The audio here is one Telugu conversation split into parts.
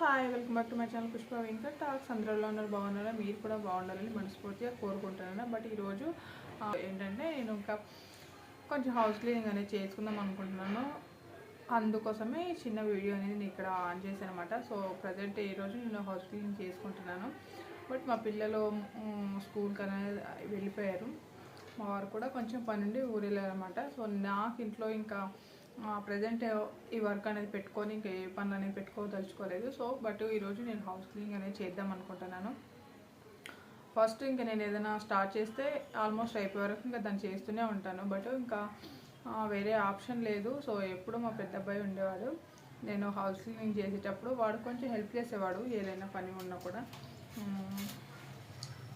Hi welcome back to my channel Pushpa Venkat talks. అందరిలో ఉన్నారు బాగున్నారా? మీరు కూడా బాగుండాలని మనస్ఫూర్తిగా కోరుకుంటున్నాను. బట్ ఈరోజు ఏంటంటే నేను ఇంకా కొంచెం హౌస్ క్లీనింగ్ అనేది చేసుకుందాం అనుకుంటున్నాను. అందుకోసమే చిన్న వీడియో అనేది నేను ఇక్కడ ఆన్ చేశాను అనమాట సో ప్రజెంట్ ఈరోజు నేను హౌస్ క్లీనింగ్ చేసుకుంటున్నాను. బట్ మా పిల్లలు స్కూల్కి అనేది వెళ్ళిపోయారు. మా వారు కూడా కొంచెం పని నుండి ఊరు సో నాకు ఇంట్లో ఇంకా ప్రజెంట్ ఈ వర్క్ అనేది పెట్టుకొని ఇంకా ఏ పనులు అనేది పెట్టుకోదలుచుకోలేదు. సో బట్ ఈరోజు నేను హౌస్ క్లీనింగ్ అనేది చేద్దాం అనుకుంటున్నాను. ఫస్ట్ ఇంకా నేను ఏదైనా స్టార్ట్ చేస్తే ఆల్మోస్ట్ అయిపోయే వరకు ఇంకా దాన్ని చేస్తూనే ఉంటాను. బట్ ఇంకా వేరే ఆప్షన్ లేదు. సో ఎప్పుడు మా పెద్ద అబ్బాయి ఉండేవాడు. నేను హౌస్ క్లీనింగ్ చేసేటప్పుడు వాడు కొంచెం హెల్ప్ చేసేవాడు. ఏదైనా పని ఉన్నా కూడా.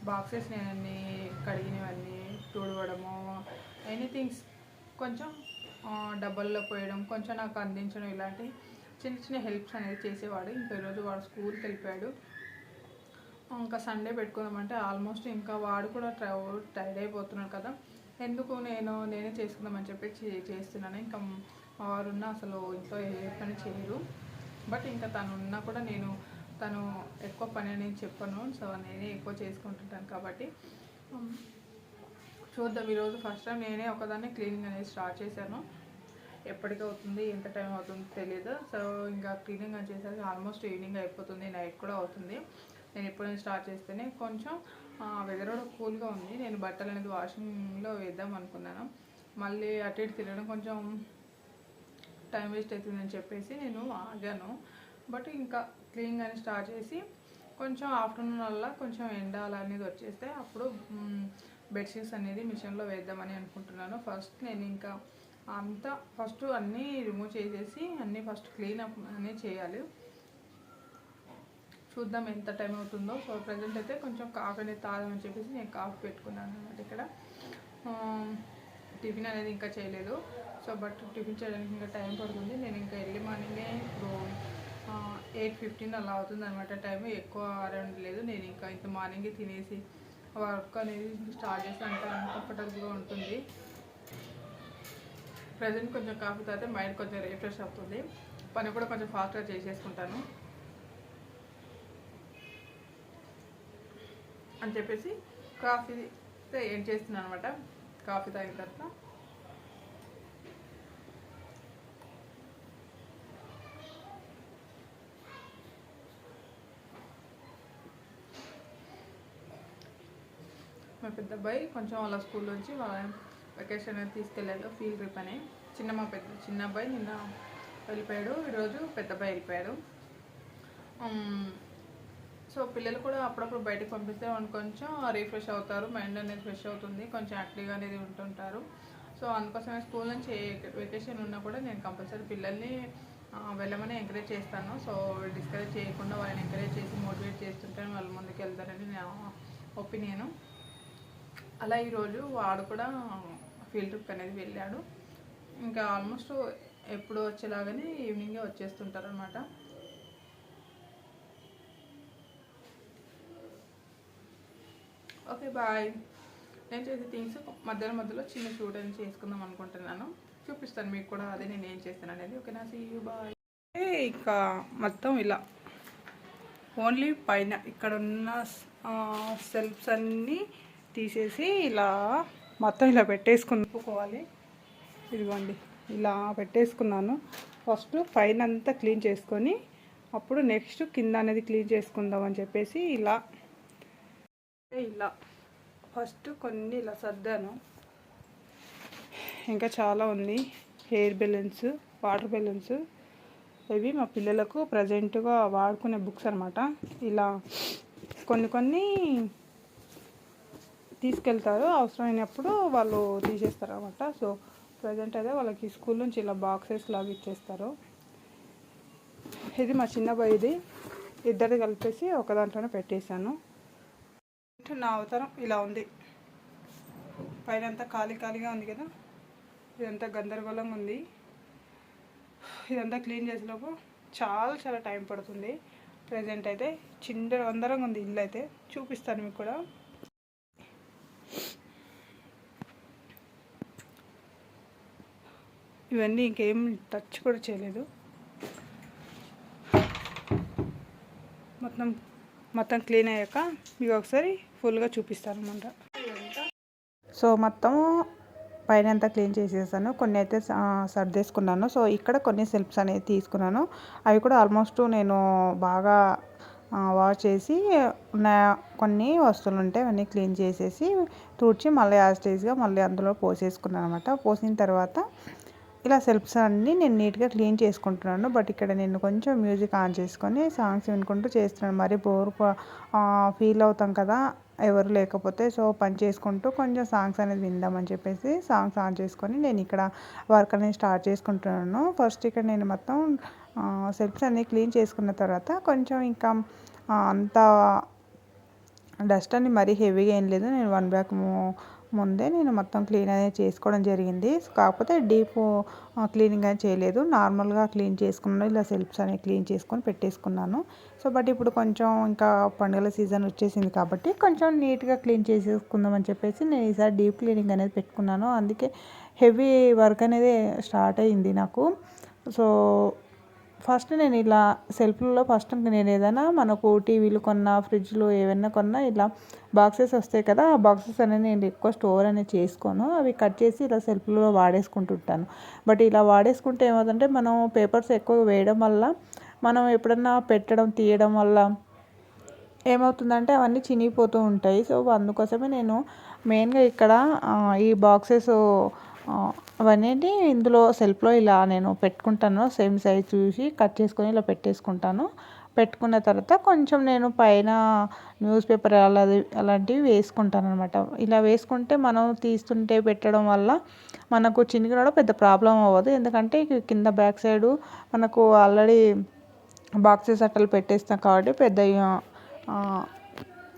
బాక్సెస్ నేను అన్నీ కడిగినవన్నీ తుడవడము ఎనీథింగ్స్ కొంచెం డబ్బల్లో పోయడం కొంచెం నాకు అందించడం ఇలాంటి చిన్న చిన్న హెల్ప్స్ అనేది చేసేవాడు. ఇంకా ఈరోజు వాడు స్కూల్కి వెళ్ళిపోయాడు. ఇంకా సండే పెట్టుకుందామంటే ఆల్మోస్ట్ ఇంకా వాడు కూడా ట్రై టైర్డ్ అయిపోతున్నాడు కదా. ఎందుకు నేను నేనే చేసుకుందామని చెప్పి చే- చేస్తున్నాను. ఇంకా మా అసలు ఇంట్లో ఏ పని చేయరు. బట్ ఇంకా తను ఉన్నా కూడా నేను తను ఎక్కువ పని అనేది చెప్పను. సో నేనే ఎక్కువ చేసుకుంటుంటాను కాబట్టి చూద్దాం. ఈరోజు ఫస్ట్ టైం నేనే ఒకదాన్ని క్లీనింగ్ అనేది స్టార్ట్ చేశాను. ఎప్పటికవుతుంది ఎంత టైం అవుతుందో తెలియదు సో ఇంకా క్లీనింగ్ అని చేసరికి ఆల్మోస్ట్ ఈవినింగ్ అయిపోతుంది నైట్ కూడా అవుతుంది. నేను ఎప్పుడైనా స్టార్ట్ చేస్తేనే కొంచెం వెదర్ కూడా కూల్గా ఉంది. నేను బట్టలు అనేది వాషింగ్లో వేద్దాం అనుకున్నాను. మళ్ళీ అటు ఇటు తిరగడం కొంచెం టైం వేస్ట్ అవుతుందని చెప్పేసి నేను ఆగాను. బట్ ఇంకా క్లీనింగ్ అని స్టార్ట్ చేసి కొంచెం ఆఫ్టర్నూన్ వల్ల కొంచెం ఎండ అలా అనేది వచ్చేస్తే అప్పుడు బెడ్షీట్స్ అనేది మిషన్లో వేద్దామని అనుకుంటున్నాను. ఫస్ట్ నేను ఇంకా అంతా ఫస్ట్ అన్నీ రిమూవ్ చేసేసి అన్నీ ఫస్ట్ క్లీన్ అప్ అనేది చేయాలి. చూద్దాం ఎంత టైం అవుతుందో. సో ప్రజెంట్ అయితే కొంచెం కాఫీ అనేది తాగమని చెప్పేసి నేను కాఫీ పెట్టుకున్నాను అనమాట ఇక్కడ. టిఫిన్ అనేది ఇంకా చేయలేదు. సో బట్ టిఫిన్ చేయడానికి ఇంకా టైం పడుతుంది. నేను ఇంకా ఎర్లీ మార్నింగే ఇప్పుడు ఎయిట్ ఫిఫ్టీన్ అలా అవుతుంది అనమాట టైం ఎక్కువ అరౌండ్ లేదు. నేను ఇంకా ఇంత మార్నింగే తినేసి వర్క్ అనేది స్టార్ట్ చేస్తే అంత అన్కంఫర్టబుల్గా ఉంటుంది. ప్రజెంట్ కొంచెం కాఫీ తాగితే మైండ్ కొంచెం రిఫ్రెష్ అవుతుంది. పని కూడా కొంచెం ఫాస్ట్గా చేసేసుకుంటాను. అని చెప్పేసి కాఫీ ఏం చేస్తున్నాను అనమాట కాఫీ తాగిన తర్వాత మా పెద్ద అబ్బాయి కొంచెం వాళ్ళ స్కూల్ నుంచి వాళ్ళ వెకేషన్ అనేది తీసుకెళ్ళాడు ఫీల్డ్ ట్రిప్ అని. చిన్న మా పెద్ద చిన్న అబ్బాయి నిన్న వెళ్ళిపోయాడు. ఈరోజు పెద్ద అబ్బాయి వెళ్ళిపోయాడు. సో పిల్లలు కూడా అప్పుడప్పుడు బయటకు పంపిస్తే వాళ్ళు కొంచెం రీఫ్రెష్ అవుతారు మైండ్ అనేది ఫ్రెష్ అవుతుంది కొంచెం యాక్టివ్గా అనేది ఉంటుంటారు. సో అందుకోసమే స్కూల్ నుంచి వెకేషన్ ఉన్నా కూడా నేను కంపల్సరీ పిల్లల్ని వెళ్ళమని ఎంకరేజ్ చేస్తాను. సో డిస్కరేజ్ చేయకుండా వాళ్ళని ఎంకరేజ్ చేసి మోటివేట్ చేస్తుంటే వాళ్ళు ముందుకు వెళ్తారని నా ఒపీనియను అలా ఈరోజు వాడు కూడా ఫీల్డ్ ట్రిప్ అనేది వెళ్ళాడు. ఇంకా ఆల్మోస్ట్ ఎప్పుడు వచ్చేలాగానే ఈవినింగే వచ్చేస్తుంటారు అనమాట ఓకే బాయ్ నేను చేసే థింగ్స్ మధ్యలో మధ్యలో చిన్న షూట్ అని చేసుకుందాం అనుకుంటున్నాను. చూపిస్తాను మీకు కూడా అదే నేను ఏం చేస్తాను అనేది. ఓకేనా సీ యూ బాయ్ ఇంకా మొత్తం ఇలా. ఓన్లీ పైన ఇక్కడ ఉన్న సెల్ఫ్స్ అన్నీ తీసేసి ఇలా మొత్తం ఇలా పెట్టేసుకుని ఇదిగోండి ఇలా పెట్టేసుకున్నాను. ఫస్ట్ పైన అంతా క్లీన్ చేసుకొని అప్పుడు నెక్స్ట్ కింద అనేది క్లీన్ చేసుకుందాం అని చెప్పేసి ఇలా ఇలా ఫస్ట్ కొన్ని ఇలా సర్దాను. ఇంకా చాలా ఉంది. హెయిర్ బెలూన్స్ వాటర్ బెలూన్స్ ఇవి మా పిల్లలకు ప్రజెంట్గా వాడుకునే బుక్స్ అనమాట ఇలా కొన్ని కొన్ని తీసుకెళ్తారు. అవసరమైనప్పుడు వాళ్ళు తీసేస్తారు అనమాట సో ప్రజెంట్ అయితే వాళ్ళకి స్కూల్ నుంచి ఇలా బాక్సెస్ లాగా ఇచ్చేస్తారు. ఇది మా చిన్న ఇది. ఇద్దరు కలిపేసి ఒక దాంట్లోనే పెట్టేశాను. నా అవతారం ఇలా ఉంది. పైన అంతా ఖాళీ ఖాళీగా ఉంది కదా. ఇదంతా గందరగోళంగా ఉంది. ఇదంతా క్లీన్ చేసేలోపు చాలా చాలా టైం పడుతుంది. ప్రజెంట్ అయితే చిందర వందరంగా ఉంది ఇల్లు అయితే. చూపిస్తాను మీకు కూడా. ఇవన్నీ ఇంకేం టచ్ కూడా చేయలేదు. మొత్తం మొత్తం క్లీన్ అయ్యాక మీకు ఒకసారి ఫుల్గా చూపిస్తాను అనమాట సో మొత్తం పైన అంతా క్లీన్ చేసేసాను. కొన్ని అయితే సర్దేసుకున్నాను. సో ఇక్కడ కొన్ని సెల్ఫ్స్ అనేవి తీసుకున్నాను. అవి కూడా ఆల్మోస్ట్ నేను బాగా వాష్ చేసి నా కొన్ని వస్తువులు ఉంటాయి అవన్నీ క్లీన్ చేసేసి తుడిచి మళ్ళీ యాజ్ టేజ్గా మళ్ళీ అందులో పోసేసుకున్నాను అనమాట పోసిన తర్వాత ఇలా సెల్ఫ్స్ అన్నీ నేను నీట్గా క్లీన్ చేసుకుంటున్నాను. బట్ ఇక్కడ నేను కొంచెం మ్యూజిక్ ఆన్ చేసుకొని సాంగ్స్ వినుకుంటూ చేస్తున్నాను. మరి బోర్ ఫీల్ అవుతాం కదా ఎవరు లేకపోతే సో పని చేసుకుంటూ కొంచెం సాంగ్స్ అనేది విందామని చెప్పేసి సాంగ్స్ ఆన్ చేసుకొని నేను ఇక్కడ వర్క్ అనేది స్టార్ట్ చేసుకుంటున్నాను. ఫస్ట్ ఇక్కడ నేను మొత్తం సెల్ఫ్స్ అన్నీ క్లీన్ చేసుకున్న తర్వాత కొంచెం ఇంకా అంత డస్ట్ అని మరీ హెవీగా ఏం లేదు. నేను వన్ బ్యాక్ ముందే నేను మొత్తం క్లీన్ అనేది చేసుకోవడం జరిగింది. కాకపోతే డీప్ క్లీనింగ్ అనేది చేయలేదు. నార్మల్గా క్లీన్ చేసుకున్నాను. ఇలా సెల్ఫ్స్ అనేవి క్లీన్ చేసుకొని పెట్టేసుకున్నాను. సో బట్ ఇప్పుడు కొంచెం ఇంకా పండుగల సీజన్ వచ్చేసింది కాబట్టి కొంచెం నీట్గా క్లీన్ చేసేసుకుందాం అని చెప్పేసి నేను ఈసారి డీప్ క్లీనింగ్ అనేది పెట్టుకున్నాను. అందుకే హెవీ వర్క్ అనేది స్టార్ట్ అయ్యింది నాకు. సో ఫస్ట్ నేను ఇలా సెల్ఫ్లలో ఫస్ట్ నేను ఏదైనా మనకు టీవీలు కొన్నా ఫ్రిడ్జ్లు ఏవైనా కొన్నా ఇలా బాక్సెస్ వస్తాయి కదా ఆ బాక్సెస్ అనేది నేను ఎక్కువ స్టోర్ అనేది చేసుకోను. అవి కట్ చేసి ఇలా సెల్ఫ్లో వాడేసుకుంటుంటాను. బట్ ఇలా వాడేసుకుంటే ఏమవుతుందంటే మనం పేపర్స్ ఎక్కువ వేయడం వల్ల మనం ఎప్పుడన్నా పెట్టడం తీయడం వల్ల ఏమవుతుందంటే అవన్నీ చినిగిపోతూ ఉంటాయి. సో అందుకోసమే నేను మెయిన్గా ఇక్కడ ఈ బాక్సెస్ అవన్నీ ఇందులో సెల్ఫ్లో ఇలా నేను పెట్టుకుంటాను. సేమ్ సైజ్ చూసి కట్ చేసుకొని ఇలా పెట్టేసుకుంటాను. పెట్టుకున్న తర్వాత కొంచెం నేను పైన న్యూస్ పేపర్ అలా అలాంటివి వేసుకుంటాను అనమాట ఇలా వేసుకుంటే మనం తీస్తుంటే పెట్టడం వల్ల మనకు చినిగినడం పెద్ద ప్రాబ్లం అవ్వదు. ఎందుకంటే కింద బ్యాక్ సైడు మనకు ఆల్రెడీ బాక్సెస్ అట్టలు పెట్టేస్తాం కాబట్టి పెద్ద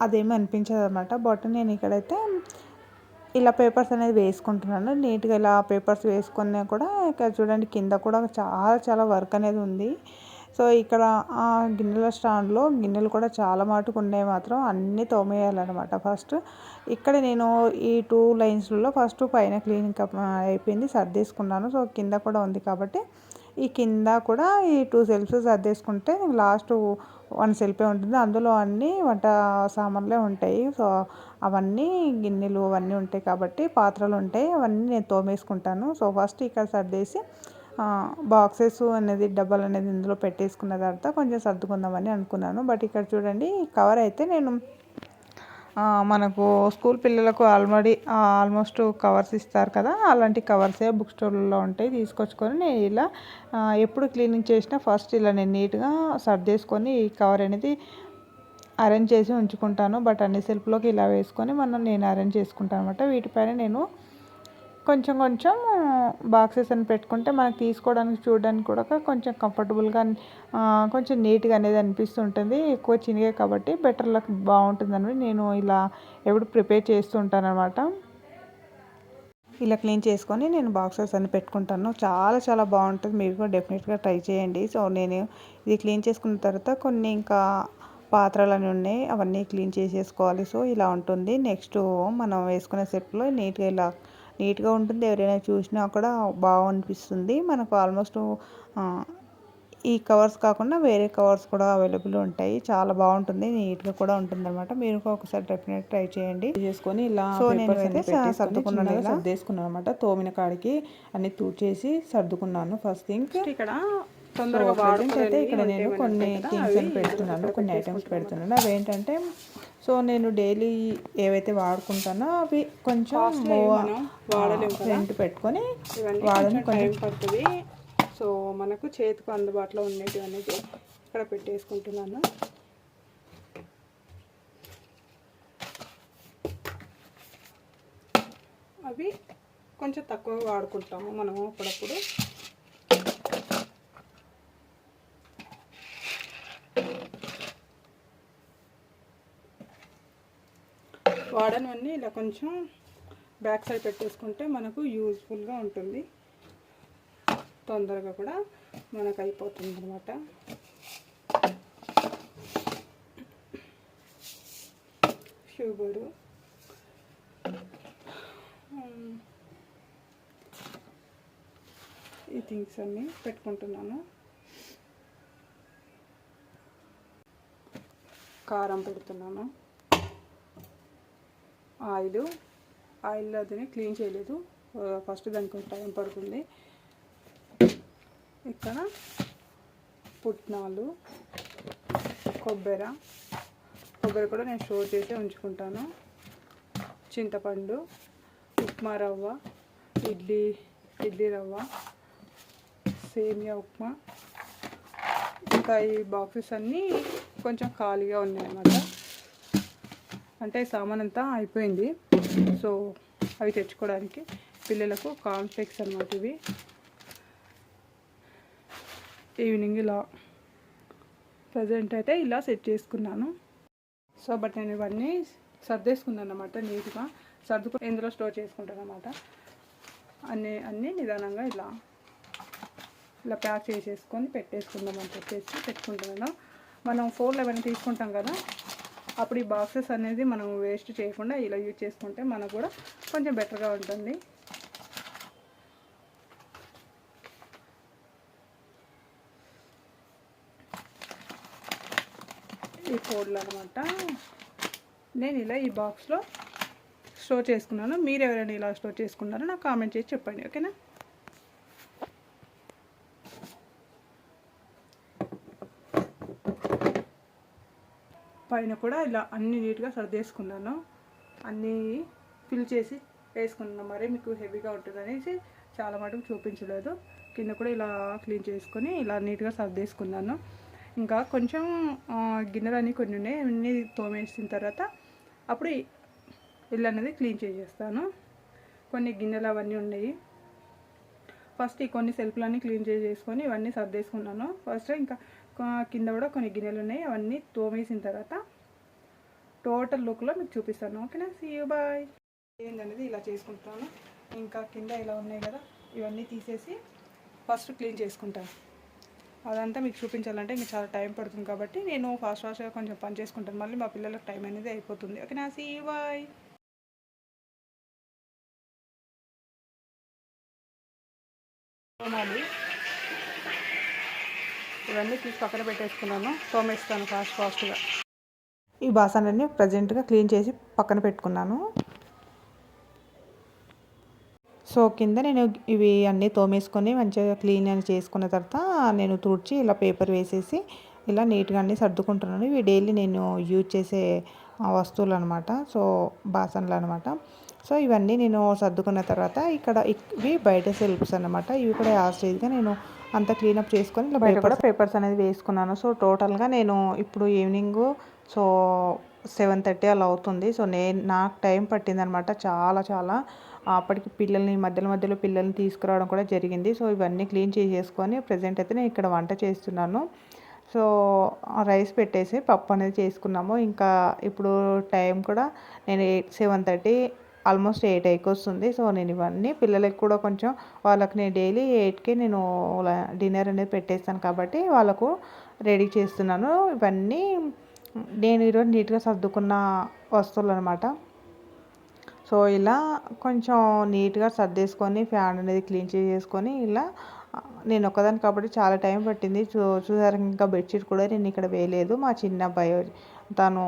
అదేమి అనిపించదు అనమాట బట్ నేను ఇక్కడైతే ఇలా పేపర్స్ అనేది వేసుకుంటున్నాను. నీట్గా ఇలా పేపర్స్ వేసుకున్నా కూడా ఇక్కడ చూడండి కింద కూడా చాలా చాలా వర్క్ అనేది ఉంది. సో ఇక్కడ ఆ గిన్నెల స్టాండ్లో గిన్నెలు కూడా చాలా మటుకు ఉన్నాయి మాత్రం. అన్నీ తోమేయాలన్నమాట ఫస్ట్. ఇక్కడ నేను ఈ టూ లైన్స్లలో ఫస్ట్ పైన క్లీనింగ్ అయిపోయింది సర్దేసుకున్నాను. సో కింద కూడా ఉంది కాబట్టి ఈ కింద కూడా ఈ టూ సెల్ఫ్స్ సర్దేసుకుంటే లాస్ట్ వన్ సెల్ఫే ఉంటుంది. అందులో అన్నీ వంట సామాన్లే ఉంటాయి. సో అవన్నీ గిన్నెలు అవన్నీ ఉంటాయి కాబట్టి పాత్రలు ఉంటాయి. అవన్నీ నేను తోమేసుకుంటాను. సో ఫస్ట్ ఇక్కడ సర్దేసి బాక్సెస్ అనేది డబ్బాలు అనేది ఇందులో పెట్టేసుకున్న తర్వాత కొంచెం సర్దుకుందామని అనుకున్నాను. బట్ ఇక్కడ చూడండి కవర్ అయితే నేను మనకు స్కూల్ పిల్లలకు ఆల్రెడీ ఆల్మోస్ట్ కవర్స్ ఇస్తారు కదా అలాంటి కవర్సే బుక్ స్టోర్లలో ఉంటాయి తీసుకొచ్చుకొని నేను ఇలా ఎప్పుడు క్లీనింగ్ చేసినా ఫస్ట్ ఇలా నేను నీట్గా సర్దేసుకొని ఈ కవర్ అనేది అరేంజ్ చేసి ఉంచుకుంటాను. బట్ అన్ని సెల్ఫ్లోకి ఇలా వేసుకొని మనం నేను అరేంజ్ చేసుకుంటాను అనమాట వీటిపైన నేను కొంచెం కొంచెం బాక్సెస్ అని పెట్టుకుంటే మనకు తీసుకోవడానికి చూడడానికి కూడా కొంచెం కంఫర్టబుల్గా కొంచెం నీట్గా అనేది అనిపిస్తుంటుంది. ఎక్కువ చినిగే కాబట్టి బెటర్ లక్ బాగుంటుందని నేను ఇలా ఎప్పుడు ప్రిపేర్ చేస్తుంటాను అనమాట ఇలా క్లీన్ చేసుకొని నేను బాక్సెస్ అని పెట్టుకుంటాను. చాలా చాలా బాగుంటుంది. మీరు కూడా డెఫినెట్గా ట్రై చేయండి. సో నేను ఇది క్లీన్ చేసుకున్న తర్వాత కొన్ని ఇంకా పాత్రలు అని ఉన్నాయి అవన్నీ క్లీన్ చేసేసుకోవాలి. సో ఇలా ఉంటుంది. నెక్స్ట్ మనం వేసుకునే సెట్లో నీట్గా ఇలా నీట్గా ఉంటుంది. ఎవరైనా చూసినా కూడా బాగా అనిపిస్తుంది మనకు ఆల్మోస్ట్ ఈ కవర్స్ కాకుండా వేరే కవర్స్ కూడా అవైలబుల్ ఉంటాయి. చాలా బాగుంటుంది. నీట్గా కూడా ఉంటుంది అనమాట మీరు కూడా ఒకసారి డెఫినెట్ ట్రై చేయండి. చేసుకొని ఇలా సో పేపర్స్ నేను అయితే సర్దుకున్నాను. సర్దేసుకున్నాను అనమాట తోమిన కాడికి అన్ని తూచేసి సర్దుకున్నాను ఫస్ట్ థింగ్. ఇక్కడ తొందరగా అయితే ఇక్కడ నేను కొన్ని థింగ్స్ అని పెడుతున్నాను కొన్ని ఐటమ్స్ పెడుతున్నాను. అవి ఏంటంటే సో నేను డైలీ ఏవైతే వాడుకుంటానో అవి కొంచెం రెంట్ పెట్టుకొని ఇవన్నీ వాడని. కొంచెం టైం పడుతుంది. సో మనకు చేతికి అందుబాటులో ఉండేవి అనేది ఇక్కడ పెట్టేసుకుంటున్నాను. అవి కొంచెం తక్కువ వాడుకుంటాము మనము అప్పుడప్పుడు. వాడనివన్నీ ఇలా కొంచెం బ్యాక్ సైడ్ పెట్టేసుకుంటే మనకు యూజ్ఫుల్గా ఉంటుంది. తొందరగా కూడా మనకు అయిపోతుంది అనమాట షుగరు. ఈ థింగ్స్ అన్నీ పెట్టుకుంటున్నాను. కారం పెడుతున్నాను. ఆయిల్. ఆయిల్ అదిని క్లీన్ చేయలేదు. ఫస్ట్ దానికి టైం పడుతుంది. ఇక్కడ పుట్నాలు కొబ్బరి. కొబ్బరి కూడా నేను స్టోర్ చేసి ఉంచుకుంటాను. చింతపండు ఉప్మా రవ్వ ఇడ్లీ ఇడ్లీ రవ్వ సేమియా ఉప్మా. ఇంకా ఈ బాక్సెస్ అన్నీ కొంచెం ఖాళీగా ఉన్నాయన్నమాట అంటే సామాన్ అంతా అయిపోయింది. సో అవి తెచ్చుకోవడానికి పిల్లలకు కాన్ఫ్లెక్స్ అన్నమాట ఇవి. ఈవినింగ్ ఇలా ప్రజెంట్ అయితే ఇలా సెట్ చేసుకున్నాను. సో బట్ నేను ఇవన్నీ సర్దేసుకున్నాను అనమాట నీట్గా. సర్దుకు ఇందులో స్టోర్ చేసుకుంటాను అనమాట అన్నీ అన్నీ నిదానంగా ఇలా ఇలా ప్యాక్ చేసేసుకొని పెట్టేసుకుందాం అని చెప్పేసి పెట్టుకుంటున్నాను. మనం ఫోన్లో ఏమైనా తీసుకుంటాం కదా అప్పుడు ఈ బాక్సెస్ అనేది మనం వేస్ట్ చేయకుండా ఇలా యూజ్ చేసుకుంటే మనకు కూడా కొంచెం బెటర్గా ఉంటుంది. ఈ ఫోల్డ్లు అనమాట నేను ఇలా ఈ బాక్స్లో స్టోర్ చేసుకున్నాను. మీరు ఎవరైనా ఇలా స్టోర్ చేసుకున్నారో నాకు కామెంట్ చేసి చెప్పండి ఓకేనా? పైన కూడా ఇలా అన్ని నీట్గా సర్దేసుకున్నాను. అన్నీ ఫిల్ చేసి వేసుకున్నాను మరి మీకు హెవీగా ఉంటుంది అనేసి చాలా మటుకు చూపించలేదు. కింద కూడా ఇలా క్లీన్ చేసుకొని ఇలా నీట్గా సర్దేసుకున్నాను. ఇంకా కొంచెం గిన్నెలు గిన్నెలన్నీ కొన్ని ఉన్నాయి. అన్నీ తోమేసిన తర్వాత అప్పుడు ఇల్లు అనేది క్లీన్ చేసేస్తాను. కొన్ని గిన్నెలు అవన్నీ ఉన్నాయి. ఫస్ట్ ఈ కొన్ని సెల్ఫ్లన్నీ క్లీన్ చేసేసుకొని ఇవన్నీ సర్దేసుకున్నాను. ఫస్ట్ ఇంకా కింద కూడా కొన్ని గిన్నెలు ఉన్నాయి. అవన్నీ తోమేసిన తర్వాత టోటల్ లుక్లో మీకు చూపిస్తాను. ఓకేనా? సీ యూ బాయ్ ఏందనేది ఇలా చేసుకుంటాను. ఇంకా కింద ఇలా ఉన్నాయి కదా ఇవన్నీ తీసేసి ఫస్ట్ క్లీన్ చేసుకుంటాను. అదంతా మీకు చూపించాలంటే మీకు చాలా టైం పడుతుంది కాబట్టి నేను ఫాస్ట్ ఫాస్ట్గా కొంచెం పని చేసుకుంటాను. మళ్ళీ మా పిల్లలకు టైం అనేది అయిపోతుంది. ఓకేనా? సీ యూ బాయ్ మళ్ళీ ఇవన్నీ తీసి పక్కన పెట్టేసుకున్నాను. తోమేస్తాను ఫాస్ట్ ఫాస్ట్గా ఈ బాసనలన్నీ ప్రజెంట్గా క్లీన్ చేసి పక్కన పెట్టుకున్నాను. సో కింద నేను ఇవి అన్నీ తోమేసుకొని మంచిగా క్లీన్ అని చేసుకున్న తర్వాత నేను తుడిచి ఇలా పేపర్ వేసేసి ఇలా నీట్గా అన్నీ సర్దుకుంటున్నాను. ఇవి డైలీ నేను యూజ్ చేసే వస్తువులు అనమాట సో బాసనలు అనమాట సో ఇవన్నీ నేను సర్దుకున్న తర్వాత ఇక్కడ ఇవి బయట సెల్ఫ్స్ అనమాట ఇవి కూడా యాజ్ నేను అంతా క్లీనప్ చేసుకొని ఇలా బయట కూడా పేపర్స్. అనేది వేసుకున్నాను. సో టోటల్గా నేను ఇప్పుడు ఈవినింగ్ సో సెవెన్ థర్టీ అలా అవుతుంది. సో నేను నాకు టైం పట్టిందనమాట చాలా చాలా. అప్పటికి పిల్లల్ని మధ్యలో మధ్యలో పిల్లల్ని తీసుకురావడం కూడా జరిగింది. సో ఇవన్నీ క్లీన్ చేసేసుకొని ప్రజెంట్ అయితే నేను ఇక్కడ వంట చేస్తున్నాను. సో రైస్ పెట్టేసి పప్పు అనేది చేసుకున్నాము. ఇంకా ఇప్పుడు టైం కూడా నేను eight seven thirty almost eight అయికి వస్తుంది. సో నేను ఇవన్నీ పిల్లలకి కూడా కొంచెం వాళ్ళకి నేను డైలీ ఎయిట్కి నేను డిన్నర్ అనేది పెట్టేస్తాను కాబట్టి వాళ్ళకు రెడీ చేస్తున్నాను. ఇవన్నీ నేను ఈరోజు నీట్గా సర్దుకున్న వస్తువులు అనమాట సో ఇలా కొంచెం నీట్గా సర్దేసుకొని ఫ్యాన్ అనేది క్లీన్ చేసేసుకొని ఇలా నేను ఒక్కదాన్ని కాబట్టి చాలా టైం పట్టింది. చూ చూసారు ఇంకా బెడ్షీట్ కూడా నేను ఇక్కడ వేయలేదు. మా చిన్న అబ్బాయి తను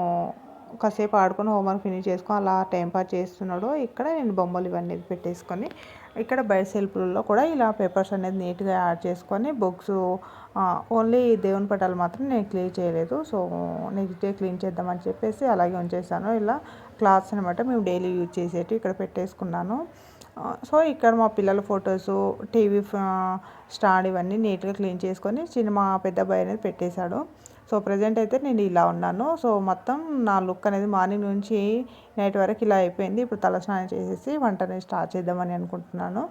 కాసేపు ఆడుకొని హోంవర్క్ ఫినిష్ చేసుకొని అలా టైం పాస్ చేస్తున్నాడు. ఇక్కడ నేను బొమ్మలు ఇవన్నీ పెట్టేసుకొని ఇక్కడ బయట సెల్ఫ్లలో కూడా ఇలా పేపర్స్ అనేది నీట్గా యాడ్ చేసుకొని బుక్స్ ఓన్లీ దేవుని పటాలు మాత్రం నేను క్లీన్ చేయలేదు. సో నెక్స్ట్ డే క్లీన్ చేద్దామని చెప్పేసి అలాగే ఉంచేసాను. ఇలా క్లాత్స్ అనమాట మేము డైలీ యూజ్ చేసేటివి ఇక్కడ పెట్టేసుకున్నాను. సో ఇక్కడ మా పిల్లల ఫొటోస్ టీవీ స్టాండ్ ఇవన్నీ నీట్గా క్లీన్ చేసుకొని చిన్న మా పెద్ద అబ్బాయి అనేది పెట్టేశాడు. సో ప్రజెంట్ అయితే నేను ఇలా ఉన్నాను. సో మొత్తం నా లుక్ అనేది మార్నింగ్ నుంచి నైట్ వరకు ఇలా అయిపోయింది. ఇప్పుడు తలస్నానం చేసేసి వంట అనేది స్టార్ట్ చేద్దామని అనుకుంటున్నాను.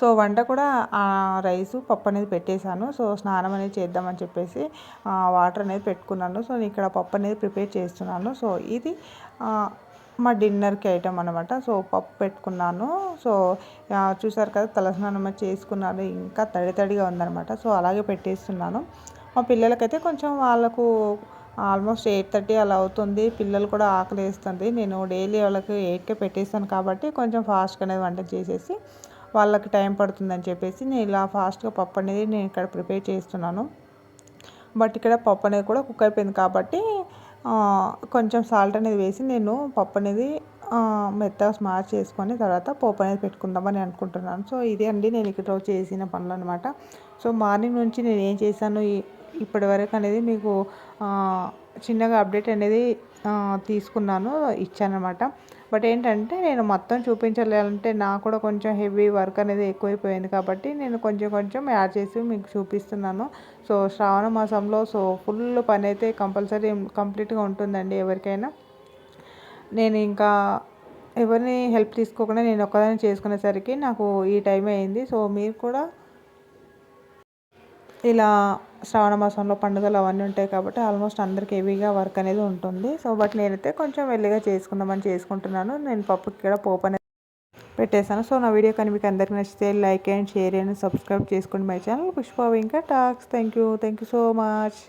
సో వంట కూడా ఆ రైస్ పప్పు అనేది పెట్టేశాను. సో స్నానం అనేది చేద్దామని చెప్పేసి వాటర్ అనేది పెట్టుకున్నాను. సో నేను ఇక్కడ పప్పు అనేది ప్రిపేర్ చేస్తున్నాను. సో ఇది మా డిన్నర్కి ఐటమ్ అనమాట సో పప్పు పెట్టుకున్నాను. సో చూసారు కదా తలస్నానం చేసుకున్నాను. ఇంకా తడి తడిగా ఉందన్నమాట. సో అలాగే పెట్టేస్తున్నాను. మా పిల్లలకైతే కొంచెం వాళ్ళకు ఆల్మోస్ట్ ఎయిట్ థర్టీ అలా అవుతుంది. పిల్లలు కూడా ఆకలి వేస్తుంది. నేను డైలీ వాళ్ళకి ఎయిట్కే పెట్టేస్తాను కాబట్టి కొంచెం ఫాస్ట్గా అనేది వంట చేసేసి వాళ్ళకి టైం పడుతుందని చెప్పేసి నేను ఇలా ఫాస్ట్గా పప్పు అనేది నేను ఇక్కడ ప్రిపేర్ చేస్తున్నాను. బట్ ఇక్కడ పప్పు అనేది కూడా కుక్ అయిపోయింది కాబట్టి కొంచెం సాల్ట్ అనేది వేసి నేను పప్పు అనేది మెత్తగా స్మాష్ చేసుకొని తర్వాత పోపు అనేది పెట్టుకుందామని అనుకుంటున్నాను. సో ఇదే అండి నేను ఇక్కడ చేసిన పనులు అనమాట సో మార్నింగ్ నుంచి నేను ఏం చేశాను? ఇప్పటి వరకు అనేది మీకు చిన్నగా అప్డేట్ అనేది తీసుకున్నాను ఇచ్చానమాట బట్ ఏంటంటే నేను మొత్తం చూపించాలంటే నాకు కూడా కొంచెం హెవీ వర్క్ అనేది ఎక్కువైపోయింది కాబట్టి నేను కొంచెం కొంచెం యాడ్ చేసి మీకు చూపిస్తున్నాను. సో శ్రావణ మాసంలో సో ఫుల్ పని అయితే కంపల్సరీ కంప్లీట్గా ఉంటుందండి ఎవరికైనా. నేను ఇంకా ఎవరిని హెల్ప్ తీసుకోకుండా నేను ఒక్కదాన్ని చేసుకునేసరికి నాకు ఈ టైం అయింది. సో మీరు కూడా ఇలా శ్రావణ మాసంలో పండుగలు అవన్నీ ఉంటాయి కాబట్టి ఆల్మోస్ట్ అందరికి హెవీగా వర్క్ అనేది ఉంటుంది. సో బట్ నేనైతే కొంచెం వెళ్ళిగా చేసుకుందామని చేసుకుంటున్నాను. నేను పప్పు ఇక్కడ పోపు అనేది పెట్టేశాను. సో నా వీడియో కానీ మీకు అందరికీ నచ్చితే like and share and subscribe చేసుకోండి మై ఛానల్. పుష్ప ఇంకా talks. Thank you. Thank you so much.